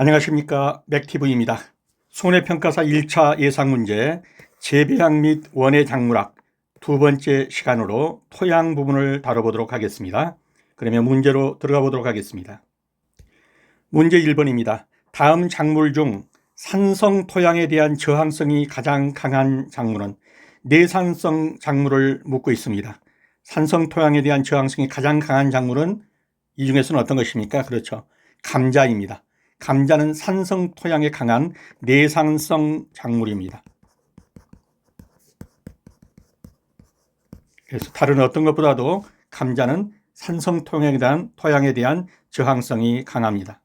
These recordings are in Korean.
안녕하십니까 맥티브입니다. 손해평가사 1차 예상문제 재배양 및 원예 작물학 두 번째 시간으로 토양 부분을 다뤄보도록 하겠습니다. 그러면 문제로 들어가 보도록 하겠습니다. 문제 1번입니다. 다음 작물 중 산성 토양에 대한 저항성이 가장 강한 작물은 내산성 작물을 묻고 있습니다. 산성 토양에 대한 저항성이 가장 강한 작물은 이 중에서는 어떤 것입니까? 그렇죠. 감자입니다. 감자는 산성 토양에 강한 내상성 작물입니다. 그래서 다른 어떤 것보다도 감자는 산성 토양에 대한 토양에 대한 저항성이 강합니다.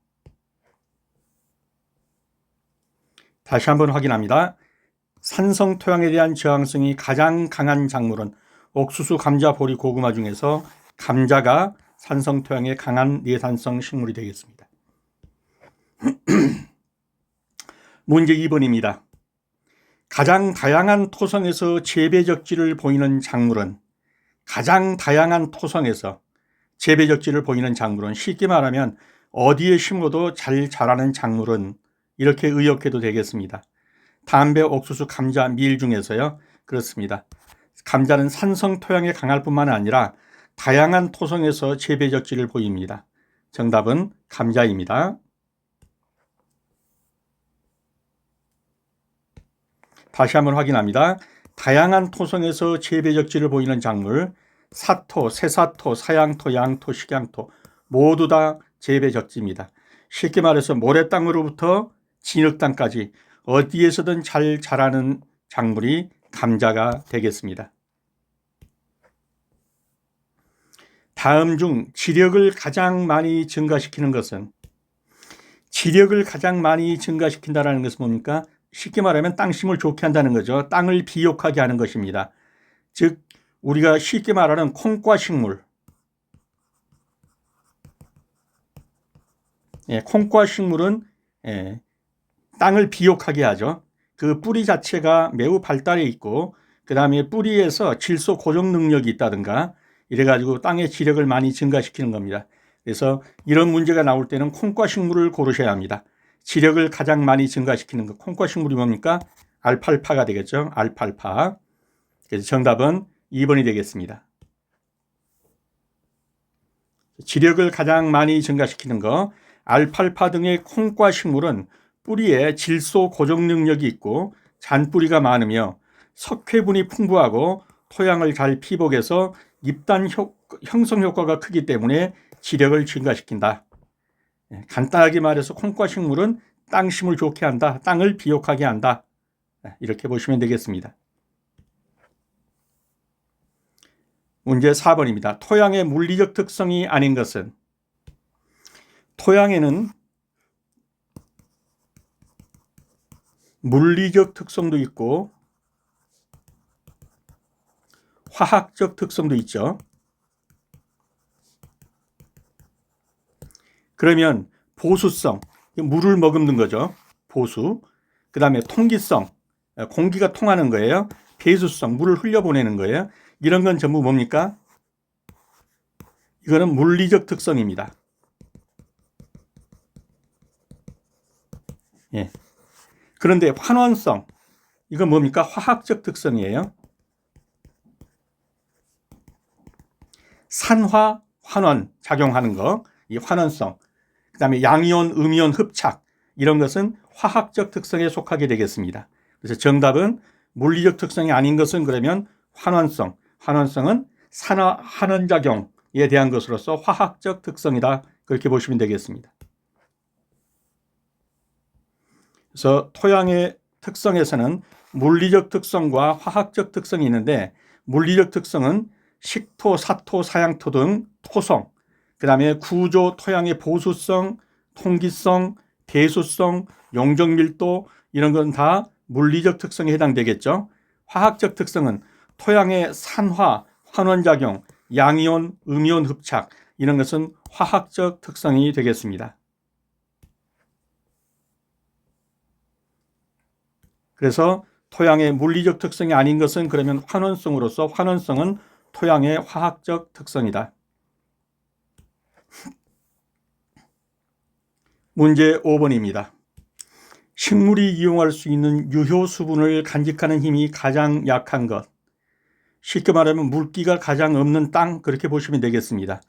다시 한번 확인합니다. 산성 토양에 대한 저항성이 가장 강한 작물은 옥수수, 감자, 보리, 고구마 중에서 감자가 산성 토양에 강한 내산성 식물이 되겠습니다. 문제 2번입니다. 가장 다양한 토성에서 재배적지를 보이는 작물은 가장 다양한 토성에서 재배적지를 보이는 작물은 쉽게 말하면 어디에 심어도 잘 자라는 작물은 이렇게 의역해도 되겠습니다. 담배, 옥수수, 감자, 밀 중에서요. 그렇습니다. 감자는 산성 토양에 강할 뿐만 아니라 다양한 토성에서 재배적지를 보입니다. 정답은 감자입니다. 다시 한번 확인합니다. 다양한 토성에서 재배적지를 보이는 작물, 사토, 새사토, 사양토, 양토, 식양토 모두 다 재배적지입니다. 쉽게 말해서 모래땅으로부터 진흙땅까지 어디에서든 잘 자라는 작물이 감자가 되겠습니다. 다음 중 지력을 가장 많이 증가시키는 것은 지력을 가장 많이 증가시킨다는 것은 뭡니까? 쉽게 말하면 땅심을 좋게 한다는 거죠. 땅을 비옥하게 하는 것입니다. 즉 우리가 쉽게 말하는 콩과 식물 예, 콩과 식물은 예, 땅을 비옥하게 하죠. 그 뿌리 자체가 매우 발달해 있고 그 다음에 뿌리에서 질소 고정 능력이 있다든가 이래가지고 땅의 지력을 많이 증가시키는 겁니다. 그래서 이런 문제가 나올 때는 콩과 식물을 고르셔야 합니다. 지력을 가장 많이 증가시키는 것. 콩과 식물이 뭡니까? 알팔파가 되겠죠. 알팔파. 그래서 정답은 2번이 되겠습니다. 지력을 가장 많이 증가시키는 것. 알팔파 등의 콩과 식물은 뿌리에 질소 고정 능력이 있고 잔뿌리가 많으며 석회분이 풍부하고 토양을 잘 피복해서 잎단 형성 효과가 크기 때문에 지력을 증가시킨다. 예, 간단하게 말해서 콩과 식물은 땅 심을 좋게 한다. 땅을 비옥하게 한다. 예, 이렇게 보시면 되겠습니다. 문제 4번입니다. 토양의 물리적 특성이 아닌 것은 토양에는 물리적 특성도 있고 화학적 특성도 있죠. 그러면 보수성, 물을 머금는 거죠. 보수. 그 다음에 통기성, 공기가 통하는 거예요. 배수성, 물을 흘려보내는 거예요. 이런 건 전부 뭡니까? 이거는 물리적 특성입니다. 예. 그런데 환원성, 이건 뭡니까? 화학적 특성이에요. 산화, 환원 작용하는 거, 이 환원성. 그 다음에 양이온, 음이온 흡착 이런 것은 화학적 특성에 속하게 되겠습니다. 그래서 정답은 물리적 특성이 아닌 것은 그러면 환원성, 환원성은 산화 환원작용에 대한 것으로서 화학적 특성이다. 그렇게 보시면 되겠습니다. 그래서 토양의 특성에서는 물리적 특성과 화학적 특성이 있는데 물리적 특성은 식토, 사토, 사양토 등 토성, 그 다음에 구조 토양의 보수성, 통기성, 대수성, 용적밀도 이런 건 다 물리적 특성에 해당되겠죠. 화학적 특성은 토양의 산화, 환원작용, 양이온, 음이온 흡착 이런 것은 화학적 특성이 되겠습니다. 그래서 토양의 물리적 특성이 아닌 것은 그러면 환원성으로서 환원성은 토양의 화학적 특성이다. 문제 5번입니다. 식물이 이용할 수 있는 유효 수분을 간직하는 힘이 가장 약한 것. 쉽게 말하면 물기가 가장 없는 땅 그렇게 보시면 되겠습니다.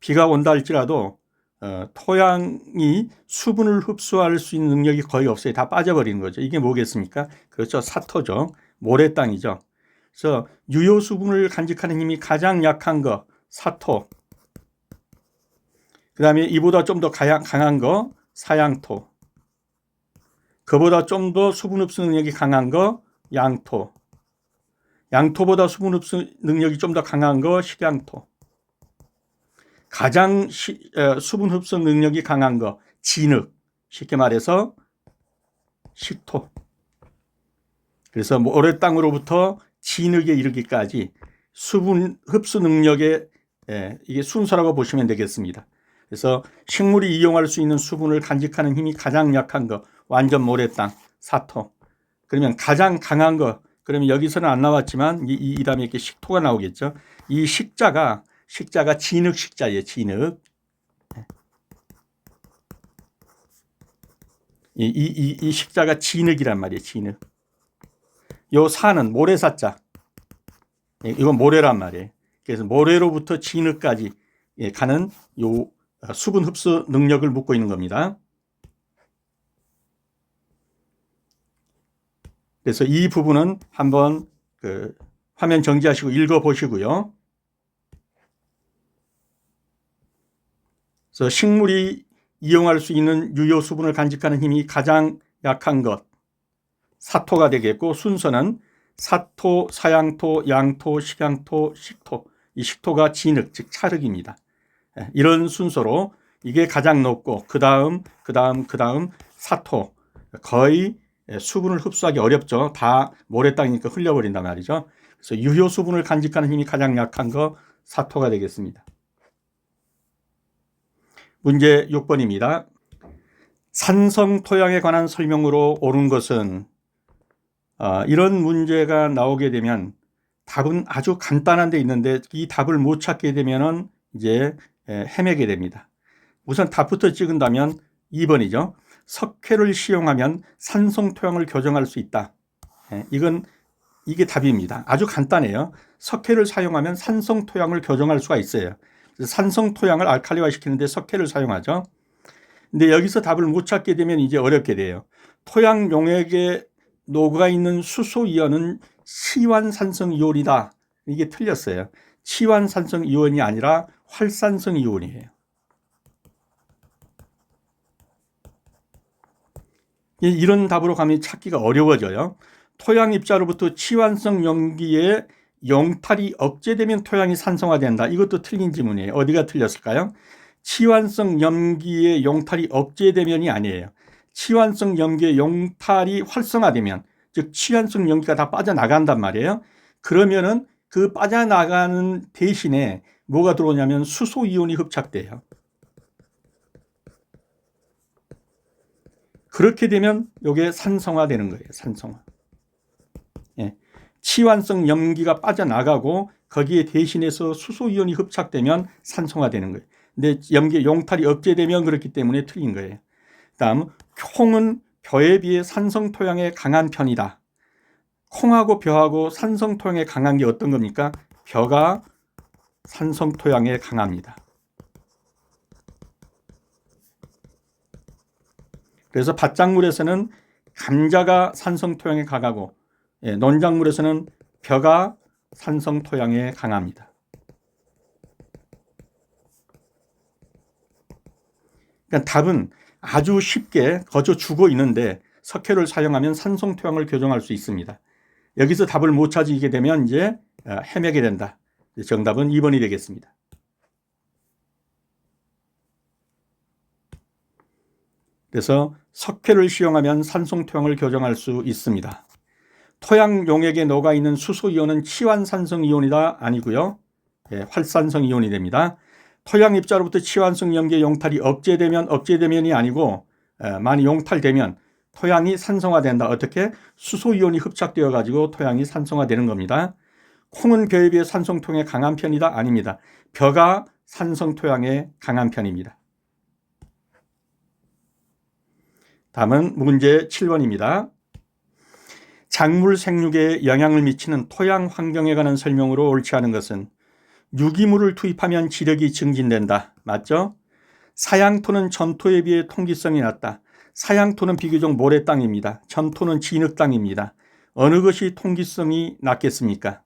비가 온다 할지라도 어, 토양이 수분을 흡수할 수 있는 능력이 거의 없어요. 다 빠져버리는 거죠. 이게 뭐겠습니까? 그렇죠. 사토죠. 모래 땅이죠. 그래서 유효 수분을 간직하는 힘이 가장 약한 거 사토. 그 다음에 이보다 좀 더 강한 거 사양토. 그보다 좀 더 수분 흡수 능력이 강한 거 양토. 양토보다 수분 흡수 능력이 좀 더 강한 거 식양토. 가장 시, 어, 수분 흡수 능력이 강한 거 진흙. 쉽게 말해서 식토. 그래서 모래 땅으로부터 진흙에 이르기까지 수분 흡수 능력의 예, 이게 순서라고 보시면 되겠습니다. 그래서 식물이 이용할 수 있는 수분을 간직하는 힘이 가장 약한 거 완전 모래 땅 사토. 그러면 가장 강한 거 그러면 여기서는 안 나왔지만 이, 이, 이 다음에 이렇게 식토가 나오겠죠. 이 식자가 식자가 진흙 식자예요. 진흙. 이, 이, 이, 이 식자가 진흙이란 말이에요. 진흙. 요 사는 모래사자. 예, 이건 모래란 말이에요. 그래서 모래로부터 진흙까지 예, 가는 요 수분 흡수 능력을 묻고 있는 겁니다. 그래서 이 부분은 한번 그 화면 정지하시고 읽어 보시고요. 그래서 식물이 이용할 수 있는 유효 수분을 간직하는 힘이 가장 약한 것 사토가 되겠고 순서는 사토, 사양토, 양토, 식양토, 식토. 이 식토가 진흙 즉 찰흙입니다. 예, 이런 순서로 이게 가장 높고 그 다음 그 다음 그 다음 사토 거의 수분을 흡수하기 어렵죠. 다 모래 땅이니까 흘려버린단 말이죠. 그래서 유효 수분을 간직하는 힘이 가장 약한 거 사토가 되겠습니다. 문제 6번입니다. 산성 토양에 관한 설명으로 옳은 것은 어, 이런 문제가 나오게 되면 답은 아주 간단한 데 있는데 이 답을 못 찾게 되면은 이제 헤매게 됩니다. 우선 답부터 찍은다면 2번이죠. 석회를 시용하면 산성 토양을 교정할 수 있다. 예, 이건 이게 답입니다. 아주 간단해요. 석회를 사용하면 산성 토양을 교정할 수가 있어요. 산성 토양을 알칼리화 시키는데 석회를 사용하죠. 근데 여기서 답을 못 찾게 되면 이제 어렵게 돼요. 토양 용액에 녹아 있는 수소 이온은 치환산성 이온이다. 이게 틀렸어요. 치환산성 이온이 아니라 활산성 이온이에요. 이런 답으로 가면 찾기가 어려워져요. 토양 입자로부터 치환성 용기에 용탈이 억제되면 토양이 산성화된다. 이것도 틀린 지문이에요. 어디가 틀렸을까요? 치환성 염기의 용탈이 억제되면이 아니에요. 치환성 염기의 용탈이 활성화되면 즉 치환성 염기가 다 빠져나간단 말이에요. 그러면은 그 빠져나가는 대신에 뭐가 들어오냐면 수소 이온이 흡착돼요. 그렇게 되면 이게 산성화되는 거예요. 산성화. 예. 치환성 염기가 빠져나가고 거기에 대신해서 수소 이온이 흡착되면 산성화되는 거예요. 근데 염기 용탈이 억제되면 그렇기 때문에 틀린 거예요. 다음 콩은 벼에 비해 산성 토양에 강한 편이다. 콩하고 벼하고 산성 토양에 강한 게 어떤 겁니까? 벼가 산성 토양에 강합니다. 그래서 밭작물에서는 감자가 산성 토양에 강하고 예, 논작물에서는 벼가 산성 토양에 강합니다. 그러니까 답은 아주 쉽게 거저 주고 있는데 석회를 사용하면 산성 토양을 교정할 수 있습니다. 여기서 답을 못 찾게 되면 이제 어, 헤매게 된다. 정답은 2번이 되겠습니다. 그래서 석회를 시용하면 산성 토양을 교정할 수 있습니다. 토양 용액에 녹아 있는 수소 이온은 치환산성 이온이다 아니고요. 예, 활산성 이온이 됩니다. 토양 입자로부터 치환성 염계 용탈이 억제되면 억제되면이 아니고 에, 많이 용탈되면 토양이 산성화된다. 어떻게? 수소 이온이 흡착되어 가지고 토양이 산성화되는 겁니다. 콩은 벼에 비해 산성 토양에 강한 편이다 아닙니다. 벼가 산성 토양에 강한 편입니다. 다음은 문제 7번입니다. 작물 생육에 영향을 미치는 토양 환경에 관한 설명으로 옳지 않은 것은 유기물을 투입하면 지력이 증진된다. 맞죠? 사양토는 전토에 비해 통기성이 낮다. 사양토는 비교적 모래 땅입니다. 전토는 진흙 땅입니다. 어느 것이 통기성이 낮겠습니까?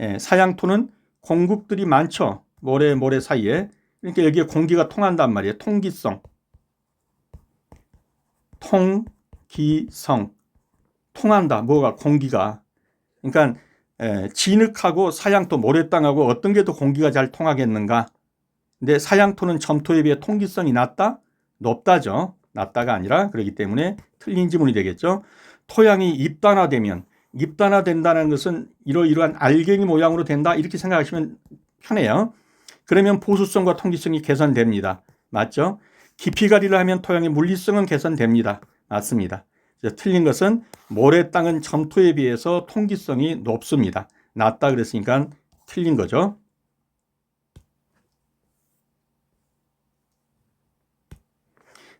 예, 사양토는 공국들이 많죠. 모래 모래 사이에. 그러니까 여기에 공기가 통한단 말이에요. 통기성. 통기성. 통한다. 뭐가 공기가. 그러니까 에, 진흙하고 사양토 모래 땅하고 어떤 게 더 공기가 잘 통하겠는가? 근데 사양토는 점토에 비해 통기성이 낮다? 높다죠. 낮다가 아니라 그렇기 때문에 틀린 지문이 되겠죠. 토양이 입단화되면 입단화된다는 것은 이러이러한 알갱이 모양으로 된다 이렇게 생각하시면 편해요. 그러면 보수성과 통기성이 개선됩니다. 맞죠? 깊이 가리를 하면 토양의 물리성은 개선됩니다. 맞습니다. 틀린 것은 모래 땅은 점토에 비해서 통기성이 높습니다. 낮다 그랬으니까 틀린 거죠.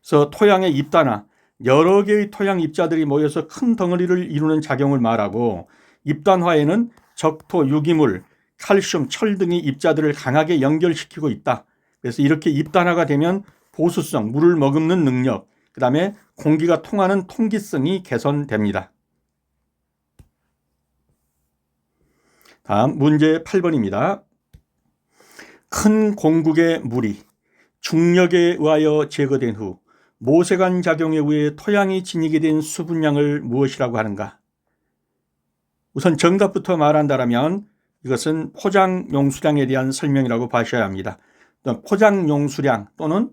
그래서 토양의 입단화, 여러 개의 토양 입자들이 모여서 큰 덩어리를 이루는 작용을 말하고 입단화에는 적토, 유기물, 칼슘, 철 등의 입자들을 강하게 연결시키고 있다. 그래서 이렇게 입단화가 되면 보수성, 물을 머금는 능력, 그 다음에 공기가 통하는 통기성이 개선됩니다. 다음 문제 8번입니다. 큰 공국의 물이 중력에 의하여 제거된 후 모세관 작용에 의해 토양이 지니게 된 수분량을 무엇이라고 하는가? 우선 정답부터 말한다면 이것은 포장 용수량에 대한 설명이라고 봐셔야 합니다. 포장 용수량 또는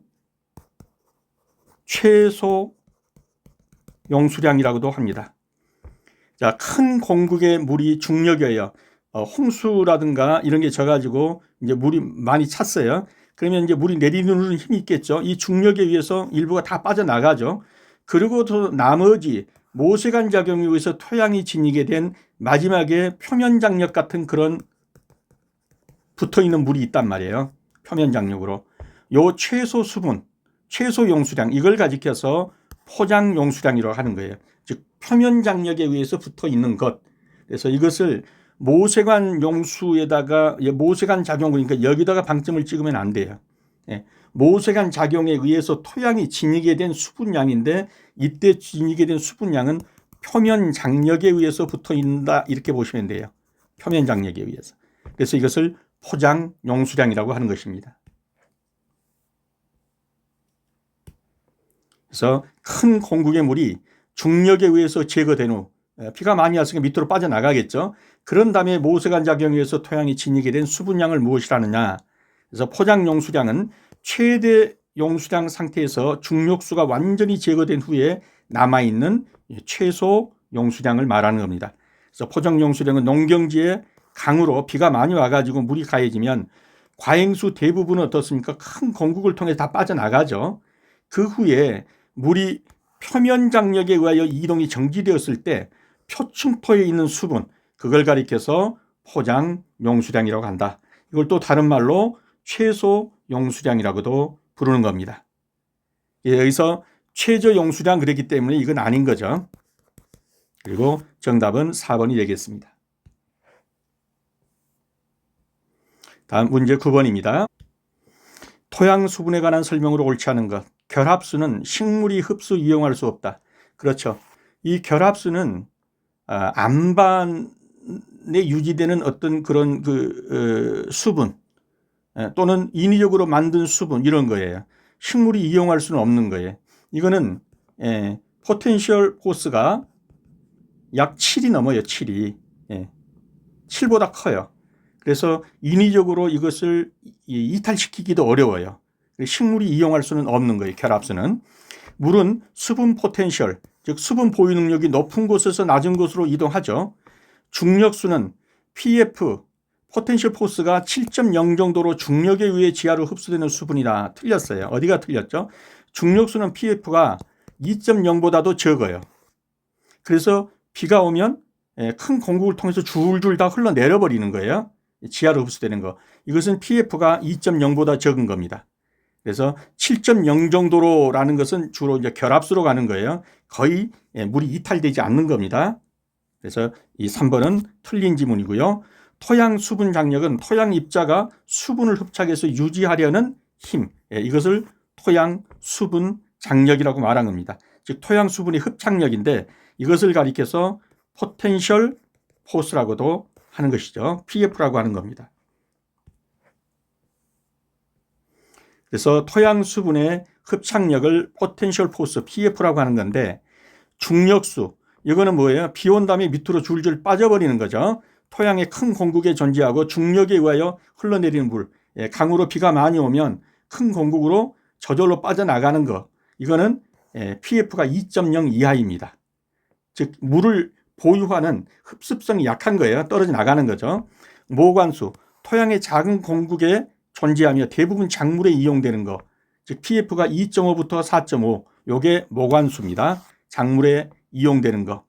최소 용수량이라고도 합니다. 자, 큰 공국의 물이 중력이에요. 어, 홍수라든가 이런 게 져가지고 이제 물이 많이 찼어요. 그러면 이제 물이 내리는 힘이 있겠죠. 이 중력에 의해서 일부가 다 빠져나가죠. 그리고 또 나머지 모세관 작용에 의해서 토양이 지니게 된 마지막에 표면 장력 같은 그런 붙어 있는 물이 있단 말이에요. 표면 장력으로. 요 최소 수분, 최소 용수량 이걸 가지켜서 포장 용수량이라고 하는 거예요. 즉 표면 장력에 의해서 붙어 있는 것. 그래서 이것을 모세관 용수에다가 모세관 작용 그러니까 여기다가 방점을 찍으면 안 돼요. 예. 모세관 작용에 의해서 토양이 지니게 된 수분량인데 이때 지니게 된 수분량은 표면 장력에 의해서 붙어 있다 이렇게 보시면 돼요. 표면 장력에 의해서. 그래서 이것을 포장 용수량이라고 하는 것입니다. 그래서 큰 공국의 물이 중력에 의해서 제거된 후 비가 많이 왔으니까 밑으로 빠져나가겠죠. 그런 다음에 모세관 작용에 의해서 토양이 지니게 된 수분량을 무엇이라느냐. 그래서 포장 용수량은 최대 용수량 상태에서 중력수가 완전히 제거된 후에 남아있는 최소 용수량을 말하는 겁니다. 그래서 포장 용수량은 농경지에 강으로 비가 많이 와가지고 물이 가해지면 과행수 대부분은 어떻습니까? 큰 공국을 통해 다 빠져나가죠. 그 후에 물이 표면 장력에 의하여 이동이 정지되었을 때 표층토에 있는 수분 그걸 가리켜서 포장 용수량이라고 한다. 이걸 또 다른 말로 최소 용수량이라고도 부르는 겁니다. 예, 여기서 최저 용수량 그랬기 때문에 이건 아닌 거죠. 그리고 정답은 4번이 되겠습니다. 다음 문제 9번입니다. 토양 수분에 관한 설명으로 옳지 않은 것. 결합수는 식물이 흡수 이용할 수 없다. 그렇죠. 이 결합수는 아, 안반에 유지되는 어떤 그런 그 어, 수분 또는 인위적으로 만든 수분 이런 거예요. 식물이 이용할 수는 없는 거예요. 이거는 예, 포텐셜 포스가 약 7이 넘어요. 7이. 예. 7보다 커요. 그래서 인위적으로 이것을 이탈시키기도 어려워요. 식물이 이용할 수는 없는 거예요. 결합수는. 물은 수분 포텐셜, 즉 수분 보유 능력이 높은 곳에서 낮은 곳으로 이동하죠. 중력수는 PF, 포텐셜 포스가 7.0 정도로 중력에 의해 지하로 흡수되는 수분이다. 틀렸어요. 어디가 틀렸죠? 중력수는 PF가 2.0보다도 적어요. 그래서 비가 오면 예, 큰 공국을 통해서 줄줄 다 흘러내려 버리는 거예요. 지하로 흡수되는 거. 이것은 PF가 2.0보다 적은 겁니다. 그래서 7.0 정도로라는 것은 주로 이제 결합수로 가는 거예요. 거의 예, 물이 이탈되지 않는 겁니다. 그래서 이 3번은 틀린 지문이고요. 토양 수분 장력은 토양 입자가 수분을 흡착해서 유지하려는 힘, 예, 이것을 토양 수분 장력이라고 말한 겁니다. 즉 토양 수분의 흡착력인데 이것을 가리켜서 포텐셜 포스라고도 하는 것이죠. PF라고 하는 겁니다. 그래서 토양 수분의 흡착력을 포텐셜 포스 PF라고 하는 건데 중력수 이거는 뭐예요? 비 온 다음에 밑으로 줄줄 빠져버리는 거죠. 토양의 큰 공국에 존재하고 중력에 의하여 흘러내리는 물. 예, 강으로 비가 많이 오면 큰 공국으로 저절로 빠져나가는 거. 이거는 예, PF가 2.0 이하입니다. 즉 물을 보유하는 흡습성이 약한 거예요. 떨어져 나가는 거죠. 모관수 토양의 작은 공국에 존재하며 대부분 작물에 이용되는 거. 즉 PF가 2.5부터 4.5 요게 모관수입니다. 작물에 이용되는 거.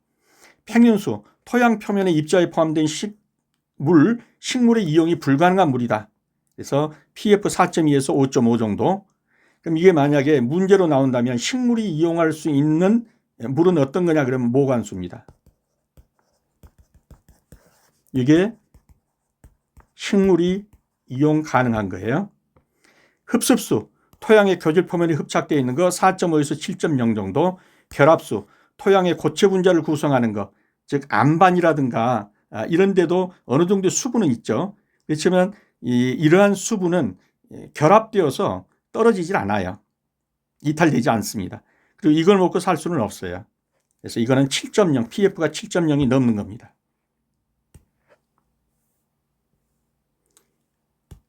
평균수 토양 표면의 입자에 포함된 식 물, 식물의 이용이 불가능한 물이다. 그래서 PF 4.2에서 5.5 정도. 그럼 이게 만약에 문제로 나온다면 식물이 이용할 수 있는 물은 어떤 거냐 그러면 모관수입니다. 이게 식물이 이용 가능한 거예요. 흡습수, 토양의 교질 표면이 흡착되어 있는 거 4.5에서 7.0 정도, 결합수, 토양의 고체 분자를 구성하는 것, 즉 안반이라든가 아, 이런 데도 어느 정도 수분은 있죠. 그렇지만 이, 이러한 수분은 결합되어서 떨어지질 않아요. 이탈되지 않습니다. 그리고 이걸 먹고 살 수는 없어요. 그래서 이거는 7.0, PF가 7.0이 넘는 겁니다.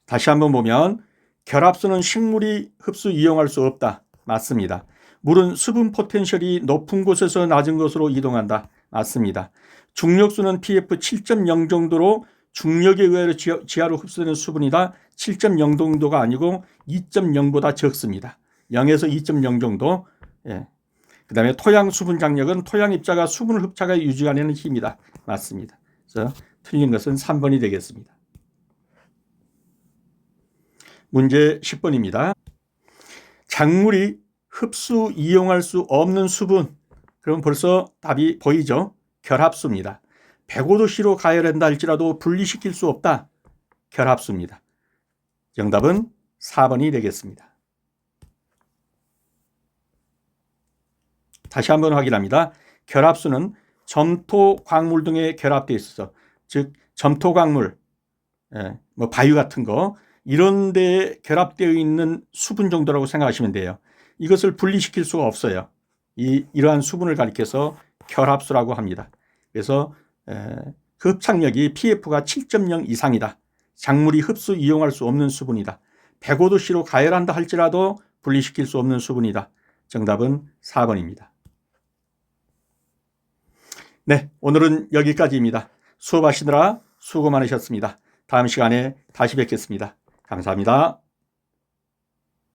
다시 한번 보면 결합수는 식물이 흡수 이용할 수 없다. 맞습니다. 물은 수분 포텐셜이 높은 곳에서 낮은 곳으로 이동한다. 맞습니다. 중력수는 pF 7.0 정도로 중력에 의해 지하로 흡수되는 수분이다. 7.0 정도가 아니고 2.0보다 적습니다. 0에서 2.0 정도. 예. 그 다음에 토양 수분 장력은 토양 입자가 수분을 흡착하여 유지하는 힘이다. 맞습니다. 그래서 틀린 것은 3번이 되겠습니다. 문제 10번입니다. 작물이 흡수 이용할 수 없는 수분. 그럼 벌써 답이 보이죠? 결합수입니다. 105도씨로 가열한다 할지라도 분리시킬 수 없다. 결합수입니다. 정답은 4번이 되겠습니다. 다시 한번 확인합니다. 결합수는 점토 광물 등에 결합되어 있어서 즉 점토 광물, 예, 뭐 바유 같은 거 이런 데에 결합되어 있는 수분 정도라고 생각하시면 돼요. 이것을 분리시킬 수가 없어요. 이, 이러한 수분을 가리켜서 결합수라고 합니다. 그래서 에, 그 흡착력이 PF가 7.0 이상이다. 작물이 흡수 이용할 수 없는 수분이다. 105도씨로 가열한다 할지라도 분리시킬 수 없는 수분이다. 정답은 4번입니다. 네, 오늘은 여기까지입니다. 수업하시느라 수고 많으셨습니다. 다음 시간에 다시 뵙겠습니다. 감사합니다.